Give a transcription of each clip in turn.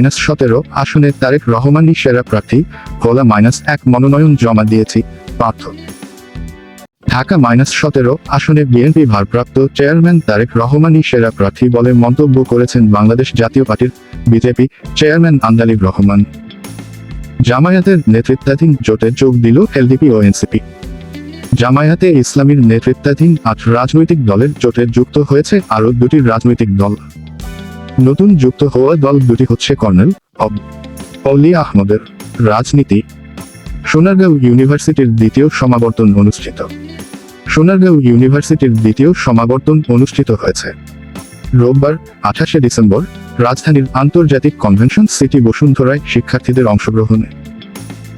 Minus সতেরো, আসনে তারেক রহমানই সেরা প্রার্থী ভোলা মাইনাস এক মনোনয়ন জমা দিয়েছি পার্থ। ঢাকা মাইনাস সতেরো, আসনে বিএনপি ভারপ্রাপ্ত চেয়ারম্যান তারেক রহমানই সেরা প্রার্থী বলে মন্তব্য করেছেন বাংলাদেশ জাতীয় পার্টির বিজেপি চেয়ারম্যান আন্দালিব রহমান। জামায়াতের নেতৃত্বাধীন জোটে যোগ দিল এলডিপি ও এনসিপি। জামায়াতে ইসলামীর নেতৃত্বাধীন আট রাজনৈতিক দলের জোটে যুক্ত হয়েছে আরও দুটি রাজনৈতিক দল। নতুন যুক্ত হওয়া দল দুটি হচ্ছে কর্নেল অব অলি আহমদের রাজনীতি, সোনারগাঁও ইউনিভার্সিটির দ্বিতীয় সমাবর্তন অনুষ্ঠিত। সোনারগাঁও ইউনিভার্সিটির দ্বিতীয় সমাবর্তন অনুষ্ঠিত হয়েছে। রোববার, আঠাশে ডিসেম্বর, রাজধানীর আন্তর্জাতিক কনভেনশন সিটি বসুন্ধরায় শিক্ষার্থীদের অংশগ্রহণে।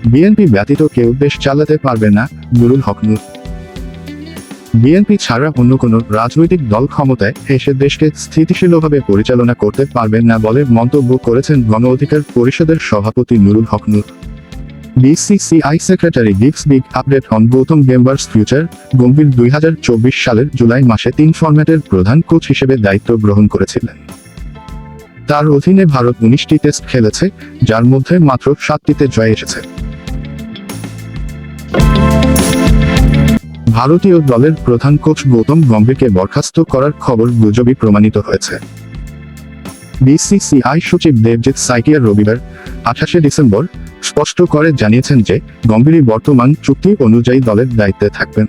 বিএনপি ব্যতীত কেউ দেশ চালাতে পারবে না নুরুল হক নূর। বিএনপি ছাড়া অন্য কোনো রাজনৈতিক দল ক্ষমতায় এসে দেশকে স্থিতিশীলভাবে পরিচালনা করতে পারবেন না বলে মন্তব্য করেছেন গণ অধিকার পরিষদের সভাপতি Nurul Haque Nur BCCI secretary gives big update on Gautam Gambhir's future Gambhir দুই হাজার চব্বিশ সালের জুলাই মাসে তিন ফরম্যাটের প্রধান কোচ হিসেবে দায়িত্ব গ্রহণ করেছিলেন। তার অধীনে ভারত উনিশটি টেস্ট খেলেছে, যার মধ্যে মাত্র সাতটিতে জয় এসেছে। ভারতীয় দলের প্রধান কোচ গৌতম গম্ভীরকে বরখাস্ত করার খবর গুজবই প্রমাণিত হয়েছে। বিসিসিআই সচিব দেবজিৎ সাইকিয়া রবিবার, আঠাশে ডিসেম্বর, স্পষ্ট করে জানিয়েছেন যে গম্ভীরই বর্তমান চুক্তি অনুযায়ী দলের দায়িত্বে থাকবেন।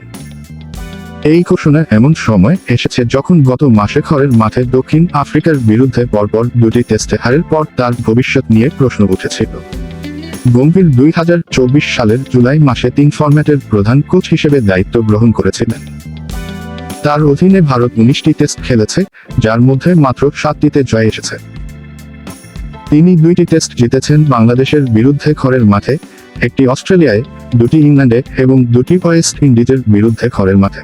এই ঘোষণা এমন সময় এসেছে যখন গত মাসে খড়ের মাঠে দক্ষিণ আফ্রিকার বিরুদ্ধে পরপর দুটি টেস্টে হারের পর তার ভবিষ্যৎ নিয়ে প্রশ্ন উঠেছিল। গম্ভীর দুই হাজার চব্বিশ সালের জুলাই মাসে তিন ফরম্যাটের প্রধান কোচ হিসেবে দায়িত্ব গ্রহণ করেছিলেন। তার অধীনে ভারত উনিশটি টেস্ট খেলেছে, যার মধ্যে মাত্র সাতটিতে জয় এসেছে। তিনি দুইটি টেস্ট জিতেছেন বাংলাদেশের বিরুদ্ধে খড়ের মাঠে, একটি অস্ট্রেলিয়ায়, দুটি ইংল্যান্ডে এবং দুটি ওয়েস্ট ইন্ডিজের বিরুদ্ধে খড়ের মাঠে।